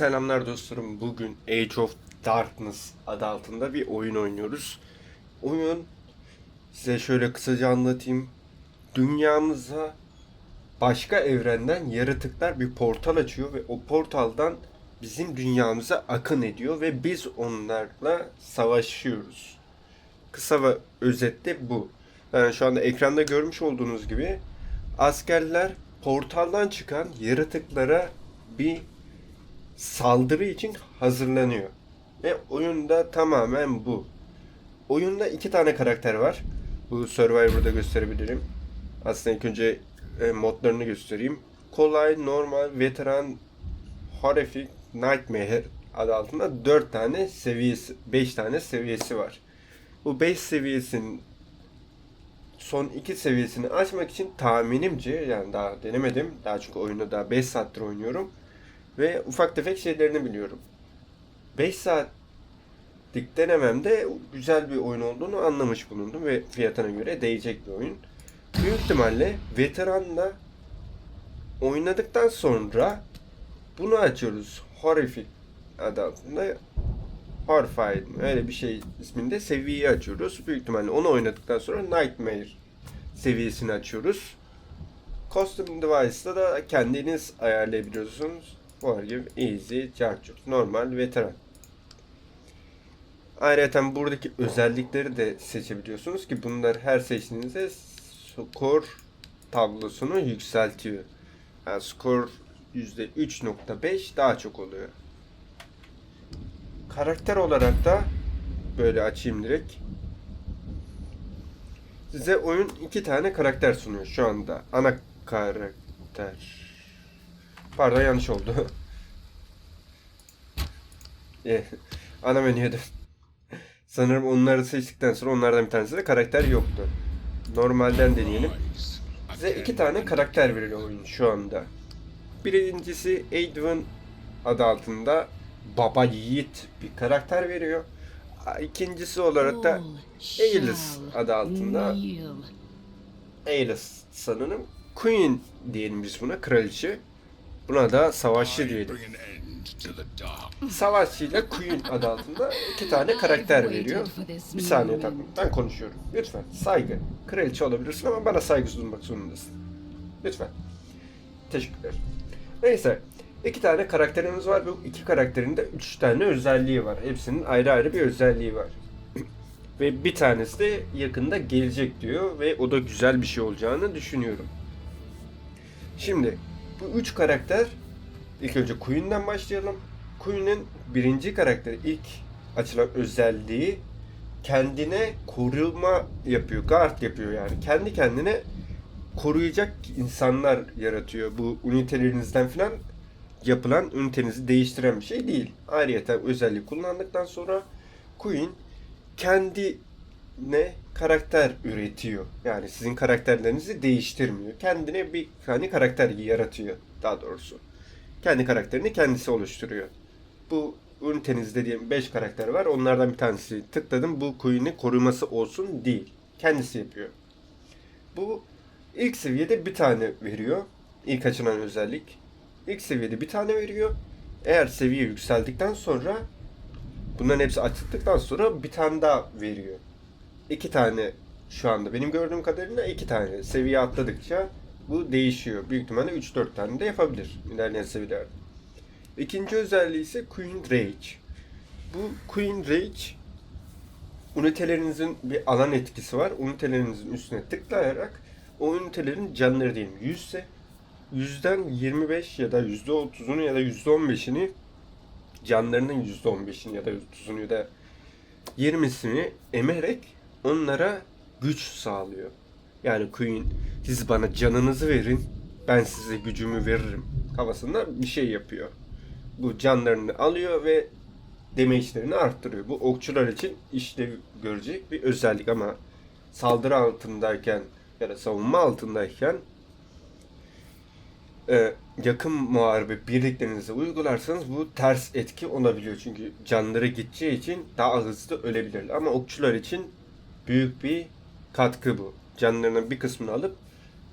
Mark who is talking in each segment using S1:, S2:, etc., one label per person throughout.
S1: Selamlar dostlarım. Bugün Age of Darkness adı altında bir oyun oynuyoruz. Oyun size şöyle kısaca anlatayım. Dünyamıza başka evrenden yaratıklar bir portal açıyor ve o portaldan bizim dünyamıza akın ediyor ve biz onlarla savaşıyoruz. Kısa ve özetle bu. Yani şu anda ekranda görmüş olduğunuz gibi askerler portaldan çıkan yaratıklara bir saldırı için hazırlanıyor. Ve oyunda tamamen bu. Oyunda iki tane karakter var. Bu Survivor'da gösterebilirim. Aslında ilk önce e, modlarını göstereyim. Kolay, normal, veteran, horrific, nightmare adı altında 4 tane seviyesi, 5 tane seviyesi var. Bu 5 seviyesinin son 2 seviyesini açmak için tahminimce yani daha denemedim. Daha çünkü oyunu daha 5 saattir oynuyorum. Ve ufak tefek şeylerini biliyorum. 5 saatlik denememde güzel bir oyun olduğunu anlamış bulundum ve fiyatına göre değecek bir oyun. Büyük ihtimalle veteranla oynadıktan sonra bunu açıyoruz. Horrific adı altında Horrified öyle bir şey isminde seviyeyi açıyoruz. Büyük ihtimalle onu oynadıktan sonra Nightmare seviyesini açıyoruz. Custom Device'da da kendiniz ayarlayabiliyorsunuz. Gibi easy, charger, normal, veteran. Ayrıca buradaki özellikleri de seçebiliyorsunuz ki bunlar her seçtiğinizde skor tablosunu yükseltiyor. Yani skor %3.5 daha çok oluyor. Karakter olarak da böyle açayım direkt. Size oyun iki tane karakter sunuyor şu anda. Ana karakter. Pardon yanlış oldu. Eh, Ana menüye. Sanırım onları seçtikten sonra onlardan bir tanesi de karakter yoktu. Normalden deneyelim. Size iki tane karakter veriyor oyun şu anda. Birincisi Advin adı altında Baba Yiğit bir karakter veriyor. İkincisi olarak da Aelis adı altında Aelis sanırım. Queen diyelim biz buna, kraliçe. Buna da savaşçı diyelim. Savaşçı ile Queen adı altında iki tane karakter veriyor. Bir saniye tatlım, ben konuşuyorum. Lütfen, saygı. Kraliçe olabilirsin ama bana saygı sunmak zorundasın. Lütfen. Teşekkürler. Neyse, iki tane karakterimiz var. Bu iki karakterin de üç tane özelliği var. Hepsinin ayrı ayrı bir özelliği var. ve bir tanesi de yakında gelecek diyor ve o da güzel bir şey olacağını düşünüyorum. Şimdi bu üç karakter ilk önce Queen'den başlayalım. Queen'in birinci karakteri ilk açılan özelliği kendine koruma yapıyor, guard yapıyor yani. Kendi kendine koruyacak insanlar yaratıyor. Bu ünitelerinizden falan yapılan ünitenizi değiştiren bir şey değil. Ayrıca özelliği kullandıktan sonra Queen kendine karakter üretiyor. Yani sizin karakterlerinizi değiştirmiyor. Kendine bir hani karakter yaratıyor daha doğrusu. Kendi karakterini kendisi oluşturuyor. Bu ünitenizde diyelim 5 karakter var. Onlardan bir tanesi tıkladım. Bu Queen'in koruması olsun değil. Kendisi yapıyor. Bu ilk seviyede bir tane veriyor. İlk açılan özellik. İlk seviyede bir tane veriyor. Eğer seviye yükseldikten sonra bunların hepsi açıldıktan sonra bir tane daha veriyor. İki tane şu anda benim gördüğüm kadarıyla iki tane. Seviye atladıkça bu değişiyor. Büyük ihtimalle 3-4 tane de yapabilir ilerleyen seviyelerde. İkinci özelliği ise Queen Rage. Bu Queen Rage ünitelerinizin bir alan etkisi var. Ünitelerinizin üstüne tıklayarak o ünitelerin canları diyelim 100 ise yüzden 25 ya da yüzde 30'unu ya da yüzde 15'ini canlarının yüzde 15'ini ya da 30'unu ya da 20'sini emerek onlara güç sağlıyor. Yani Queen siz bana canınızı verin ben size gücümü veririm kafasında bir şey yapıyor. Bu canlarını alıyor ve damage'lerini arttırıyor. Bu okçular için işlev görecek bir özellik ama saldırı altındayken ya da savunma altındayken e, yakın muharebe birliklerinizi uygularsanız bu ters etki olabiliyor. Çünkü canları gideceği için daha hızlı ölebilirler. Ama okçular için büyük bir katkı bu. Canlarının bir kısmını alıp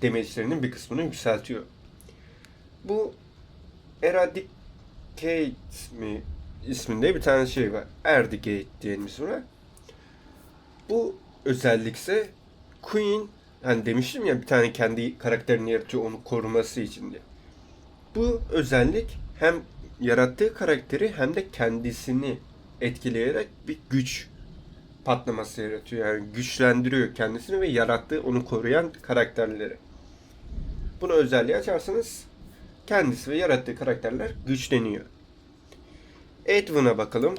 S1: damage'lerinin bir kısmını yükseltiyor. Bu Eradik Kate mi isminde bir tane şey var. Erdigate diyelim buna. Bu özellikse Queen hani demiştim ya bir tane kendi karakterini yaratıyor onu koruması için diye. Bu özellik hem yarattığı karakteri hem de kendisini etkileyerek bir güç patlaması yaratıyor. Yani güçlendiriyor kendisini ve yarattığı onu koruyan karakterleri. Bunu özelliği açarsanız kendisi ve yarattığı karakterler güçleniyor. Edwin'a bakalım.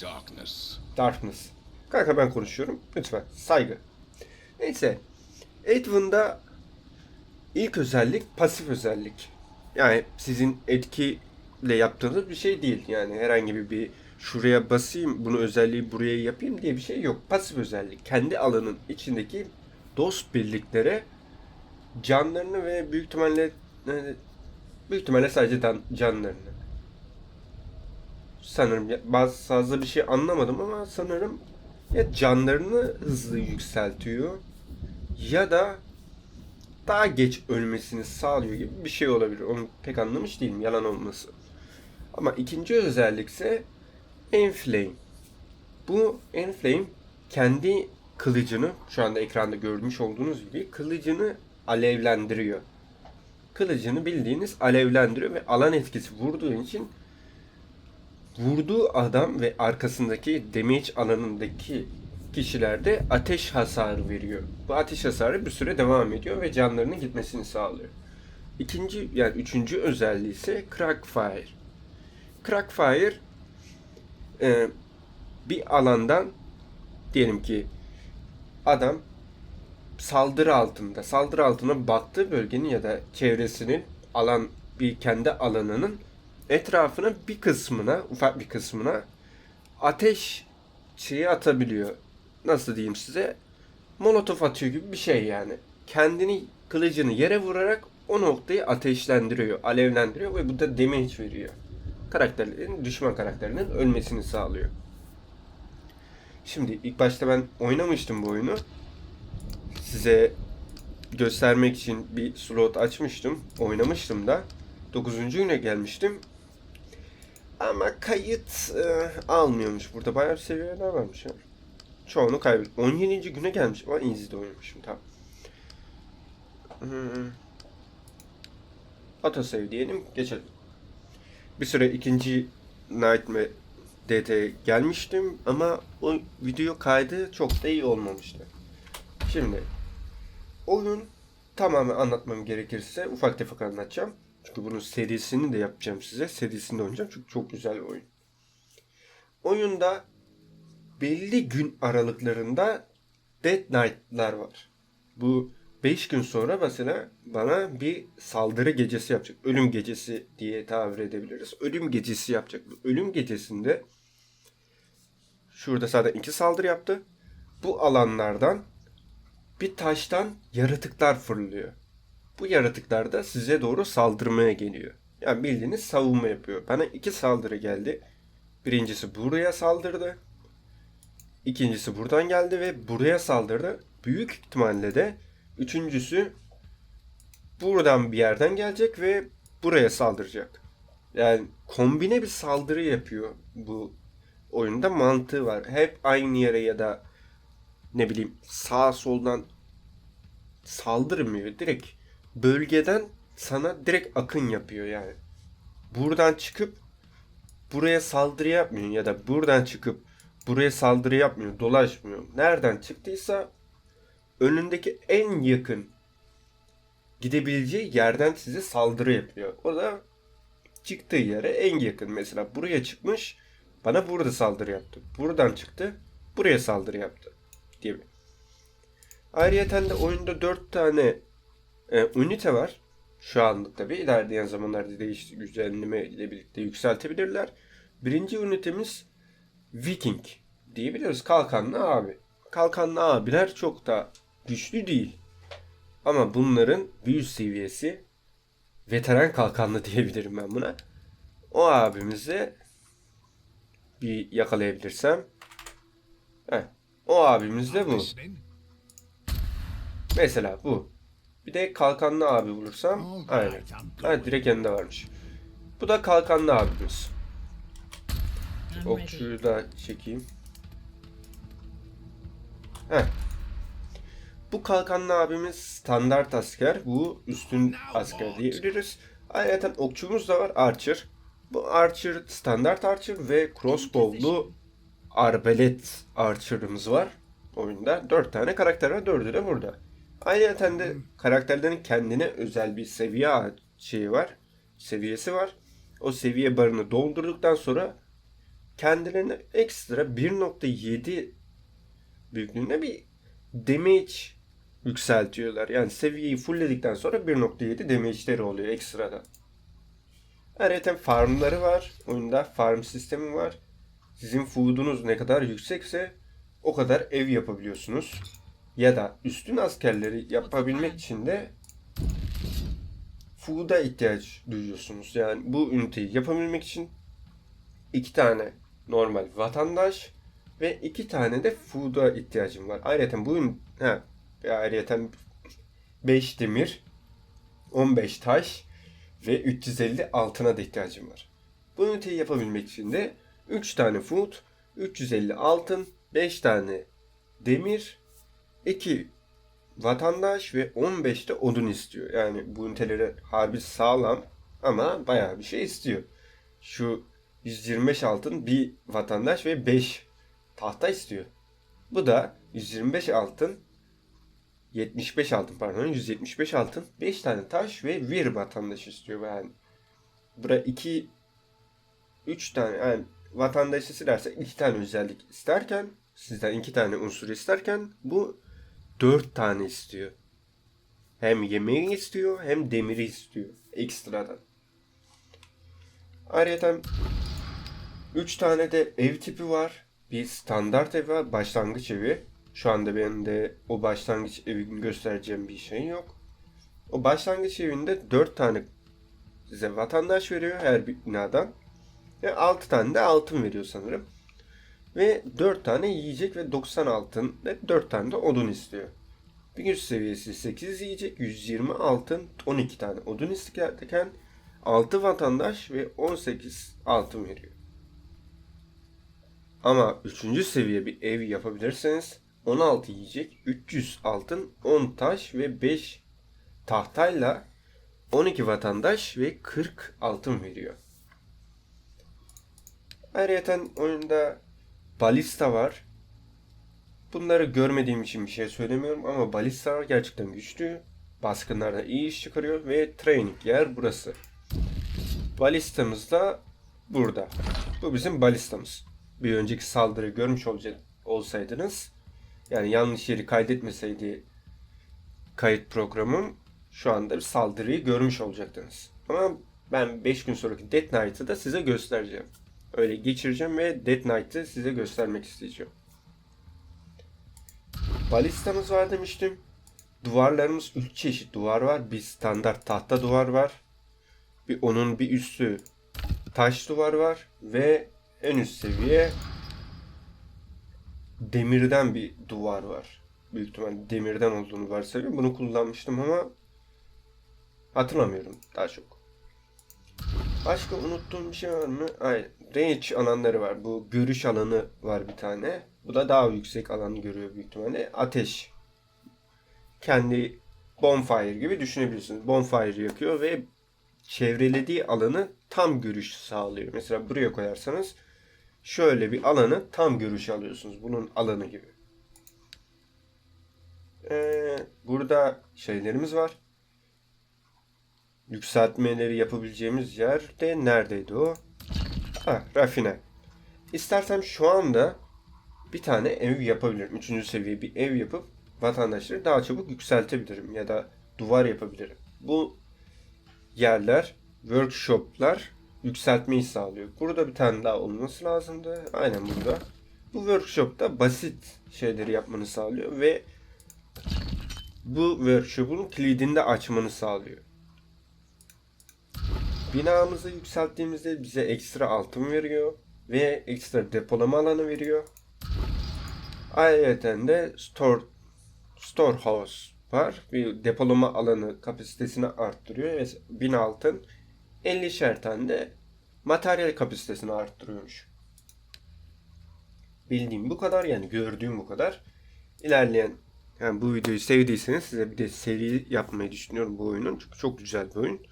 S2: Darkness.
S1: Darkness. Kanka ben konuşuyorum. Lütfen. Saygı. Neyse. Edwin'da ilk özellik pasif özellik. Yani sizin etkiyle yaptığınız bir şey değil. Yani herhangi bir, bir şuraya basayım, bunu özelliği buraya yapayım diye bir şey yok. Pasif özellik. Kendi alanın içindeki dost birliklere canlarını ve büyük ihtimalle yani büyük ihtimalle sadece canlarını sanırım bazı fazla bir şey anlamadım ama sanırım ya canlarını hızlı yükseltiyor ya da daha geç ölmesini sağlıyor gibi bir şey olabilir. Onu pek anlamış değilim yalan olması. Ama ikinci özellik ise Enflame. Bu Enflame kendi kılıcını şu anda ekranda görmüş olduğunuz gibi kılıcını alevlendiriyor. Kılıcını bildiğiniz alevlendiriyor ve alan etkisi vurduğu için vurduğu adam ve arkasındaki damage alanındaki kişilerde ateş hasarı veriyor. Bu ateş hasarı bir süre devam ediyor ve canlarının gitmesini sağlıyor. İkinci yani üçüncü özelliği ise Crackfire. Crackfire e, bir alandan diyelim ki adam saldırı altında, saldırı altına baktığı bölgenin ya da çevresinin alan bir kendi alanının etrafının bir kısmına, ufak bir kısmına ateş şeyi atabiliyor. Nasıl diyeyim size? Molotof atıyor gibi bir şey yani. Kendini kılıcını yere vurarak o noktayı ateşlendiriyor, alevlendiriyor ve bu da damage veriyor. Karakterlerin, düşman karakterinin ölmesini sağlıyor. Şimdi ilk başta ben oynamıştım bu oyunu. Size göstermek için bir slot açmıştım. Oynamıştım da. 9. güne gelmiştim. Ama kayıt e, almıyormuş. Burada bayağı bir seviyeler varmış ya. Çoğunu kaybettim. 17. güne gelmiş ama easy'de oynamışım tamam. Hmm. Autosave diyelim geçelim. Bir süre ikinci Nightmare DT gelmiştim ama o video kaydı çok da iyi olmamıştı. Şimdi oyun tamamen anlatmam gerekirse ufak tefek anlatacağım. Çünkü bunun serisini de yapacağım size. Serisini de oynayacağım çünkü çok güzel bir oyun. Oyunda belli gün aralıklarında Dead Knight'lar var. Bu 5 gün sonra mesela bana bir saldırı gecesi yapacak. Ölüm gecesi diye tabir edebiliriz. Ölüm gecesi yapacak. Ölüm gecesinde şurada zaten iki saldırı yaptı. Bu alanlardan bir taştan yaratıklar fırlıyor. Bu yaratıklar da size doğru saldırmaya geliyor. Yani bildiğiniz savunma yapıyor. Bana iki saldırı geldi. Birincisi buraya saldırdı. İkincisi buradan geldi ve buraya saldırdı. Büyük ihtimalle de üçüncüsü buradan bir yerden gelecek ve buraya saldıracak. Yani kombine bir saldırı yapıyor bu oyunda mantığı var. Hep aynı yere ya da ne bileyim sağ soldan saldırmıyor. Direkt bölgeden sana direkt akın yapıyor yani. Buradan çıkıp buraya saldırı yapmıyor ya da buradan çıkıp buraya saldırı yapmıyor, dolaşmıyor. Nereden çıktıysa önündeki en yakın gidebileceği yerden size saldırı yapıyor. O da çıktığı yere en yakın. Mesela buraya çıkmış, bana burada saldırı yaptı. Buradan çıktı, buraya saldırı yaptı gibi. Ayrıca de oyunda 4 tane e, ünite var. Şu anlık tabi ilerleyen zamanlarda değiş güncelleme ile birlikte yükseltebilirler. Birinci ünitemiz Viking diyebiliriz. Kalkanlı abi. Kalkanlı abiler çok da güçlü değil. Ama bunların bir üst seviyesi veteran kalkanlı diyebilirim ben buna. O abimizi bir yakalayabilirsem. Heh, o abimiz de bu. Mesela bu. Bir de kalkanlı abi bulursam aynen. Ha, direkt yanında varmış. Bu da kalkanlı abimiz. Okçuyu da çekeyim. Heh. Bu kalkanlı abimiz standart asker. Bu üstün asker diyebiliriz. Ayrıca okçumuz da var Archer. Bu Archer standart Archer ve crossbow'lu arbalet Archer'ımız var oyunda. 4 tane karakter var. 4'ü de burada. Ayrıca de karakterlerin kendine özel bir seviye şeyi var. Seviyesi var. O seviye barını doldurduktan sonra kendilerine ekstra 1.7 büyüklüğünde bir damage yükseltiyorlar. Yani seviyeyi fullledikten sonra 1.7 damage'leri oluyor ekstradan. Ayrıca farmları var. Oyunda farm sistemi var. Sizin food'unuz ne kadar yüksekse o kadar ev yapabiliyorsunuz. Ya da üstün askerleri yapabilmek için de food'a ihtiyaç duyuyorsunuz. Yani bu üniteyi yapabilmek için iki tane normal vatandaş ve iki tane de food'a ihtiyacım var. Ayrıca bu ün- ha, ayrıca 5 demir, 15 taş ve 350 altına da ihtiyacım var. Bu üniteyi yapabilmek için de 3 tane food, 350 altın, 5 tane demir, 2 vatandaş ve 15 de odun istiyor. Yani bu üniteleri harbi sağlam ama bayağı bir şey istiyor. Şu 125 altın bir vatandaş ve 5 tahta istiyor. Bu da 125 altın 75 altın pardon 175 altın 5 tane taş ve bir vatandaş istiyor yani. Bura 2 3 tane yani vatandaşı silerse 2 tane özellik isterken sizden 2 tane unsur isterken bu 4 tane istiyor. Hem yemeği istiyor hem demiri istiyor ekstradan. Ayrıca 3 tane de ev tipi var. Bir standart ev var, başlangıç evi. Şu anda benim de o başlangıç evini göstereceğim bir şey yok. O başlangıç evinde 4 tane size vatandaş veriyor her bir binadan. Ve 6 tane de altın veriyor sanırım. Ve 4 tane yiyecek ve 90 altın ve 4 tane de odun istiyor. Bir güç seviyesi 8 yiyecek, 120 altın, 12 tane odun isterken 6 vatandaş ve 18 altın veriyor. Ama 3. seviye bir ev yapabilirseniz 16 yiyecek, 300 altın, 10 taş ve 5 tahtayla 12 vatandaş ve 40 altın veriyor. Ayrıca oyunda balista var. Bunları görmediğim için bir şey söylemiyorum ama balista gerçekten güçlü. Baskınlarda iyi iş çıkarıyor ve training yer burası. Balistamız da burada. Bu bizim balistamız. Bir önceki saldırıyı görmüş olsaydınız yani yanlış yeri kaydetmeseydi kayıt programım şu anda bir saldırıyı görmüş olacaktınız. Ama ben 5 gün sonraki Death Knight'ı da size göstereceğim. Öyle geçireceğim ve Death Knight'ı size göstermek isteyeceğim. Balistamız var demiştim. Duvarlarımız 3 çeşit duvar var. Bir standart tahta duvar var. Bir onun bir üstü taş duvar var ve en üst seviye demirden bir duvar var. Büyük ihtimal demirden olduğunu varsayıyorum. Bunu kullanmıştım ama hatırlamıyorum daha çok. Başka unuttuğum bir şey var mı? Ay, range alanları var. Bu görüş alanı var bir tane. Bu da daha yüksek alanı görüyor büyük ihtimalle. Ateş. Kendi bonfire gibi düşünebilirsiniz. Bonfire yakıyor ve çevrelediği alanı tam görüş sağlıyor. Mesela buraya koyarsanız şöyle bir alanı tam görüş alıyorsunuz. Bunun alanı gibi. Ee, burada şeylerimiz var. Yükseltmeleri yapabileceğimiz yer de neredeydi o? Ha, rafine. İstersem şu anda bir tane ev yapabilirim. Üçüncü seviye bir ev yapıp vatandaşları daha çabuk yükseltebilirim. Ya da duvar yapabilirim. Bu yerler, workshoplar yükseltmeyi sağlıyor. Burada bir tane daha olması lazımdı. Aynen burada. Bu workshopta basit şeyleri yapmanı sağlıyor ve bu workshop'un kilidini de açmanı sağlıyor. Binamızı yükselttiğimizde bize ekstra altın veriyor ve ekstra depolama alanı veriyor. Ayrıca de store storehouse var. Bir depolama alanı kapasitesini arttırıyor ve 1000 altın 50'şer tane materyal kapasitesini arttırıyormuş. Bildiğim bu kadar yani gördüğüm bu kadar. İlerleyen yani bu videoyu sevdiyseniz size bir de seri yapmayı düşünüyorum bu oyunun. Çünkü çok güzel bir oyun.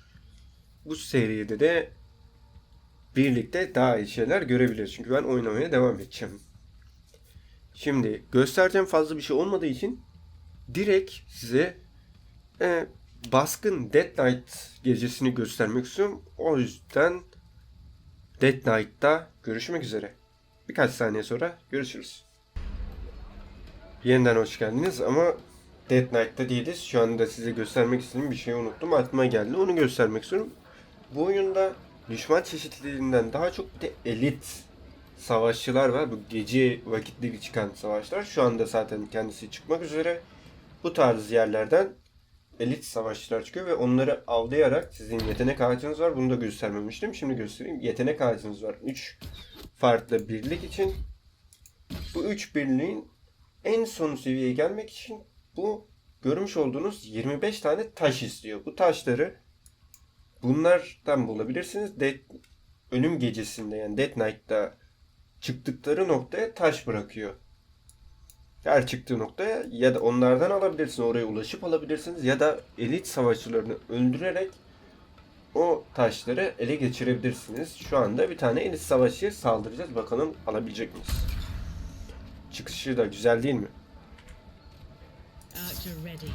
S1: Bu seride de birlikte daha iyi şeyler görebiliriz. Çünkü ben oynamaya devam edeceğim. Şimdi göstereceğim fazla bir şey olmadığı için direkt size e, baskın Dead Knight gecesini göstermek istiyorum. O yüzden Dead Knight'ta görüşmek üzere. Birkaç saniye sonra görüşürüz. Yeniden hoş geldiniz ama Dead Knight'ta değiliz. Şu anda size göstermek istediğim bir şeyi unuttum. Aklıma geldi. Onu göstermek istiyorum. Bu oyunda düşman çeşitliliğinden daha çok bir de elit savaşçılar var. Bu gece vakitleri çıkan savaşlar. Şu anda zaten kendisi çıkmak üzere. Bu tarz yerlerden elit savaşçılar çıkıyor ve onları avlayarak sizin yetenek ağacınız var. Bunu da göstermemiştim. Şimdi göstereyim. Yetenek ağacınız var. 3 farklı birlik için. Bu 3 birliğin en son seviyeye gelmek için bu görmüş olduğunuz 25 tane taş istiyor. Bu taşları bunlardan bulabilirsiniz. Dead, ölüm gecesinde yani Dead Knight'ta çıktıkları noktaya taş bırakıyor. Her çıktığı noktaya ya da onlardan alabilirsiniz, oraya ulaşıp alabilirsiniz ya da elit savaşçılarını öldürerek o taşları ele geçirebilirsiniz. Şu anda bir tane elit savaşçıya saldıracağız. Bakalım alabilecek miyiz? Çıkışı da güzel değil mi?
S3: Archer ready.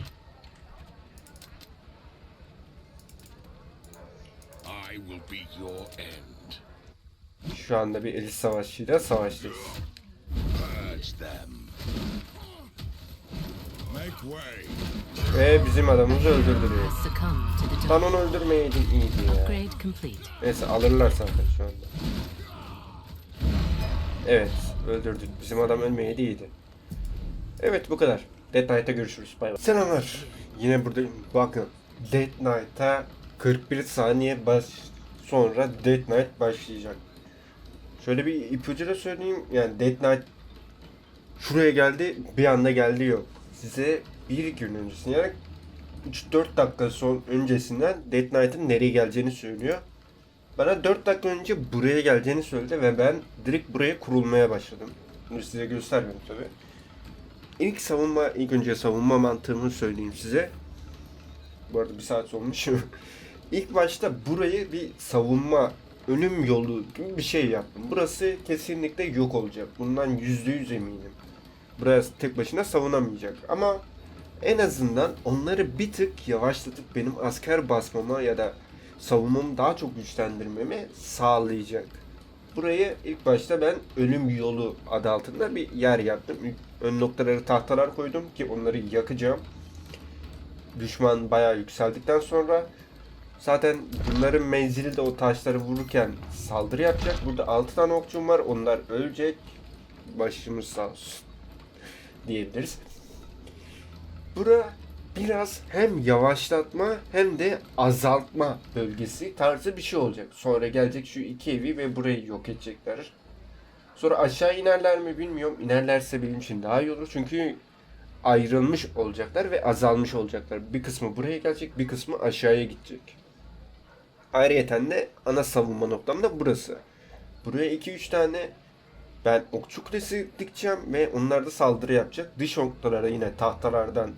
S2: I will be your end.
S1: Şu anda bir elit savaşçıyla savaştayız. Ve bizim adamımızı öldürdürüyor. Lan onu öldürmeyeydin iyiydi ya. Neyse alırlar zaten şu anda. Evet öldürdük. Bizim adam ölmeyeydi iyiydi. Evet bu kadar. Dead Knight'ta görüşürüz. Bay bay. Selamlar. Yine buradayım. Bakın. Dead Knight'a 41 saniye baş sonra Dead Knight başlayacak. Şöyle bir ipucu da söyleyeyim. Yani Dead Knight şuraya geldi bir anda geldi yok. Size bir gün öncesinde yani 3-4 dakika son öncesinden Dead Knight'ın nereye geleceğini söylüyor. Bana 4 dakika önce buraya geleceğini söyledi ve ben direkt buraya kurulmaya başladım. Bunu size göstermiyorum tabi. İlk savunma, ilk önce savunma mantığımı söyleyeyim size. Bu arada bir saat olmuş. ilk başta burayı bir savunma, ölüm yolu gibi bir şey yaptım. Burası kesinlikle yok olacak. Bundan %100 eminim. Burası tek başına savunamayacak. Ama en azından onları bir tık yavaşlatıp benim asker basmama ya da savunmamı daha çok güçlendirmemi sağlayacak. Burayı ilk başta ben ölüm yolu adı altında bir yer yaptım. Ön noktaları tahtalar koydum ki onları yakacağım. Düşman bayağı yükseldikten sonra zaten bunların menzili de o taşları vururken saldırı yapacak. Burada 6 tane okçum var. Onlar ölecek. Başımız sağ olsun diyebiliriz. Bura biraz hem yavaşlatma hem de azaltma bölgesi tarzı bir şey olacak. Sonra gelecek şu iki evi ve burayı yok edecekler. Sonra aşağı inerler mi bilmiyorum. İnerlerse benim için daha iyi olur. Çünkü ayrılmış olacaklar ve azalmış olacaklar. Bir kısmı buraya gelecek, bir kısmı aşağıya gidecek. Ayrıyeten de ana savunma noktam da burası. Buraya 2-3 tane ben okçu kulesi dikeceğim ve onlar da saldırı yapacak. Dış oklara yine tahtalardan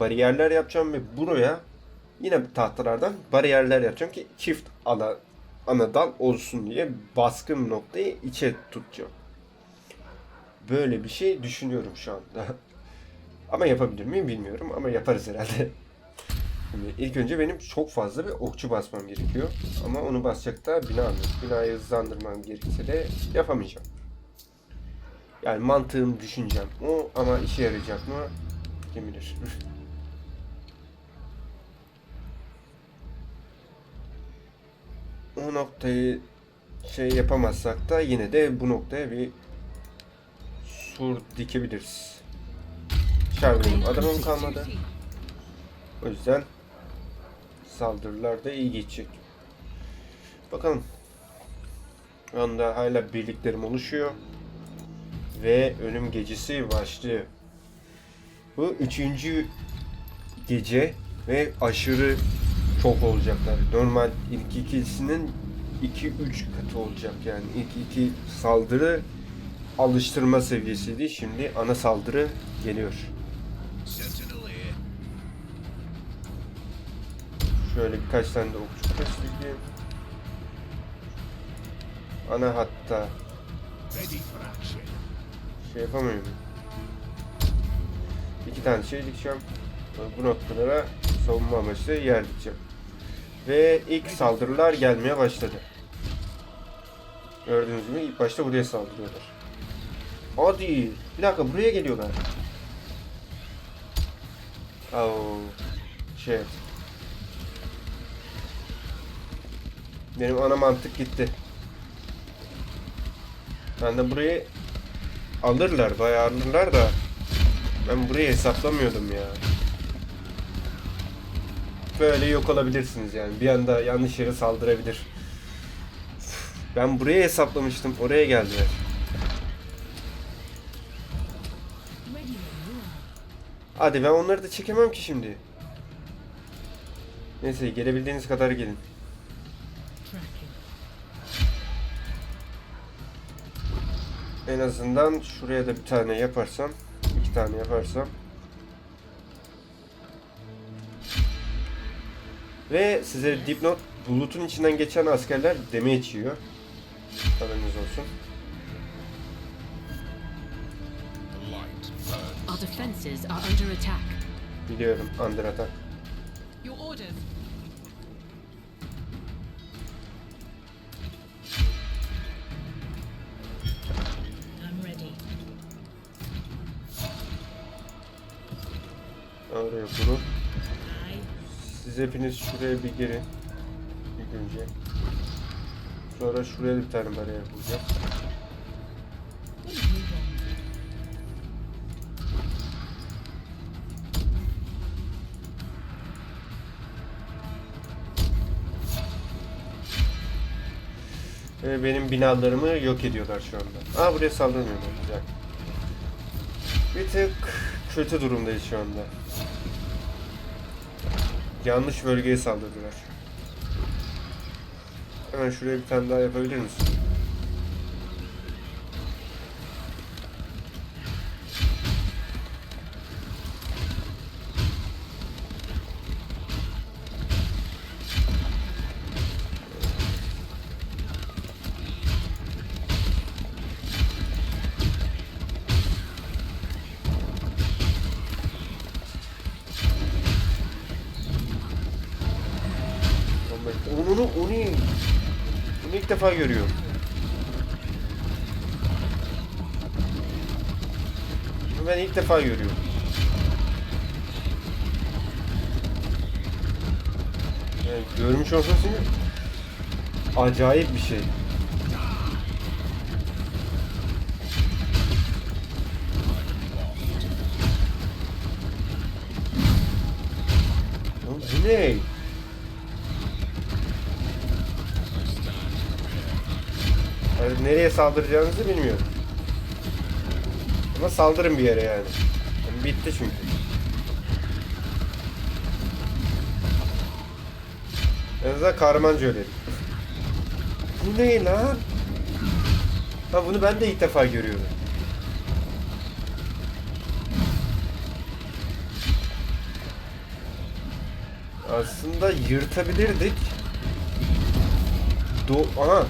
S1: bariyerler yapacağım ve buraya yine tahtalardan bariyerler yapacağım ki çift ana, ana dal olsun diye baskın noktayı içe tutacağım. Böyle bir şey düşünüyorum şu anda. ama yapabilir miyim bilmiyorum ama yaparız herhalde. Şimdi ilk önce benim çok fazla bir okçu basmam gerekiyor. Ama onu basacak da bina yok. Binayı hızlandırmam gerekse de yapamayacağım. Yani mantığım, düşüncem o ama işe yarayacak mı kim bilir. o noktayı şey yapamazsak da yine de bu noktaya bir sur dikebiliriz. Şarjım adamım kalmadı. O yüzden saldırılar da iyi geçecek. Bakalım. Şu anda hala birliklerim oluşuyor. Ve ölüm gecesi başlıyor. Bu üçüncü gece ve aşırı çok olacaklar. Normal ilk ikisinin 2-3 katı olacak yani. İlk iki saldırı alıştırma seviyesiydi. Şimdi ana saldırı geliyor. Şöyle birkaç tane de okçu kestireyim. Ana hatta
S2: Ready for action.
S1: Şey yapamıyorum. İki tane şey dikeceğim. Bu noktalara savunma amaçlı yer dikeceğim. Ve ilk saldırılar gelmeye başladı. Gördüğünüz gibi ilk başta buraya saldırıyorlar. Hadi. Bir dakika buraya geliyorlar. Oh. Shit. Benim ana mantık gitti. Ben de burayı alırlar, bayağı alırlar da ben burayı hesaplamıyordum ya. Böyle yok olabilirsiniz yani. Bir anda yanlış yere saldırabilir. Ben buraya hesaplamıştım. Oraya geldiler. Hadi ben onları da çekemem ki şimdi. Neyse gelebildiğiniz kadar gelin. En azından şuraya da bir tane yaparsam, iki tane yaparsam. Ve size dipnot, bulutun içinden geçen askerler damage yiyor. Haberiniz olsun. Biliyorum under attack.
S4: Your orders.
S1: Hepiniz şuraya bir girin. İlk önce. Sonra şuraya bir tane bariyer
S3: on.
S1: Ve benim binalarımı yok ediyorlar şu anda. Aa buraya saldırmıyorlar. Güzel. Bir tık kötü durumdayız şu anda. Yanlış bölgeye saldırdılar. Hemen şuraya bir tane daha yapabilir misin? Defa görüyorum. Bunu ben ilk defa görüyorum. Yani görmüş olsasın acayip bir şey. Bu ne? Nereye saldıracağınızı bilmiyorum. Ama saldırın bir yere yani. Yani bitti çünkü. En azından kahramanca öyle. Bu ne lan? Ha bunu ben de ilk defa görüyorum. Aslında yırtabilirdik. Do Aha.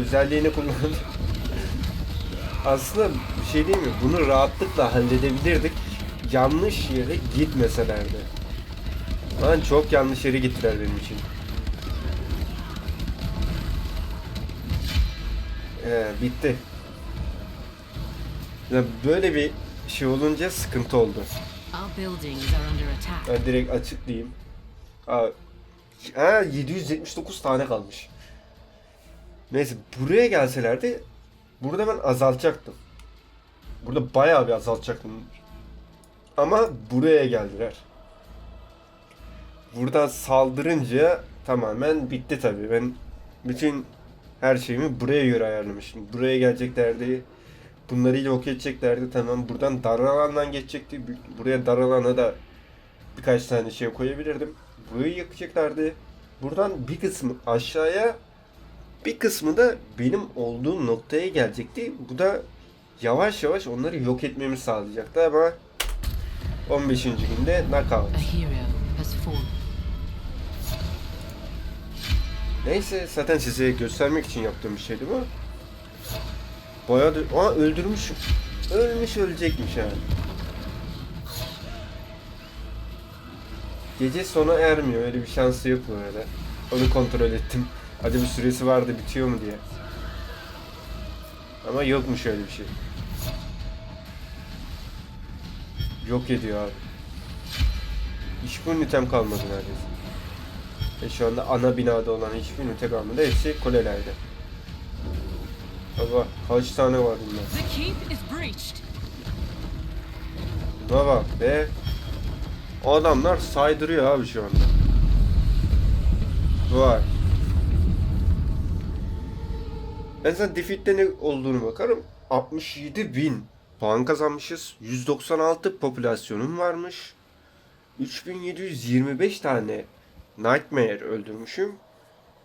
S1: Özelliğini kullandım. Aslında bir şey değil mi? Bunu rahatlıkla halledebilirdik. Yanlış yere gitmeselerdi. Lan çok yanlış yere gittiler benim için. Ee, bitti. Ya böyle bir şey olunca sıkıntı oldu. Ben direkt açıklayayım. Aa, ha, 779 tane kalmış. Neyse buraya gelselerdi burada ben azaltacaktım. Burada bayağı bir azaltacaktım. Ama buraya geldiler. Burada saldırınca tamamen bitti tabii. Ben bütün her şeyimi buraya göre ayarlamıştım. Buraya geleceklerdi. Bunları yok edeceklerdi. Tamam buradan dar alandan geçecekti. Buraya dar alana da birkaç tane şey koyabilirdim. Burayı yakacaklardı. Buradan bir kısmı aşağıya bir kısmı da benim olduğum noktaya gelecekti. Bu da yavaş yavaş onları yok etmemi sağlayacaktı ama 15. günde knockout. Neyse zaten size göstermek için yaptığım bir şeydi bu. Bayağı da... Aa öldürmüş. Ölmüş ölecekmiş yani. Gece sona ermiyor. Öyle bir şansı yok bu arada. Onu kontrol ettim. Hadi bir süresi vardı bitiyor mu diye. Ama yokmuş öyle bir şey. Yok ediyor abi. Hiçbir ünitem kalmadı neredeyse. Ve şu anda ana binada olan hiçbir ünite kalmadı. Hepsi kulelerde. Baba kaç tane var bunlar? Bak be. O adamlar saydırıyor abi şu anda. Vay. Ben sana defeat'te ne olduğunu bakarım. 67 bin puan kazanmışız. 196 popülasyonum varmış. 3725 tane Nightmare öldürmüşüm.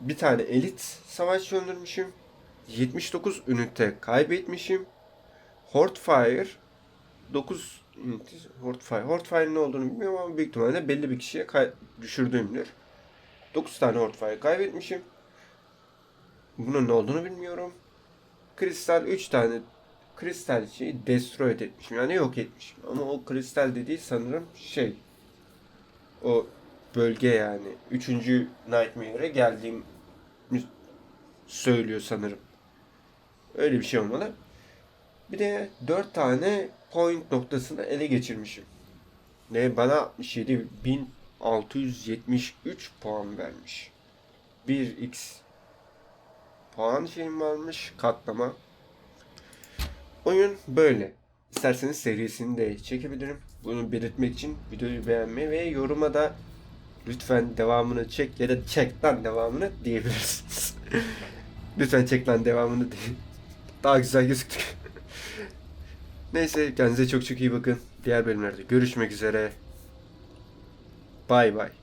S1: Bir tane elit savaşçı öldürmüşüm. 79 ünite kaybetmişim. Hordfire 9 ünite Hordfire. Hordfire'ın ne olduğunu bilmiyorum ama büyük ihtimalle belli bir kişiye düşürdüğümdür. 9 tane Hordfire kaybetmişim. Bunun ne olduğunu bilmiyorum. Kristal 3 tane kristal şeyi destroy etmişim. Yani yok etmişim. Ama o kristal dediği sanırım şey o bölge yani. Üçüncü Nightmare'e geldiğim söylüyor sanırım. Öyle bir şey olmalı. Bir de 4 tane point noktasını ele geçirmişim. Ne bana 67.673 puan vermiş. 1x puan şeyim varmış katlama. Oyun böyle. İsterseniz serisini de çekebilirim. Bunu belirtmek için videoyu beğenmeyi ve yoruma da lütfen devamını çek ya da çek lan devamını diyebilirsiniz. lütfen çek lan devamını diye. Daha güzel gözüktü. Neyse kendinize çok çok iyi bakın. Diğer bölümlerde görüşmek üzere. Bay bay.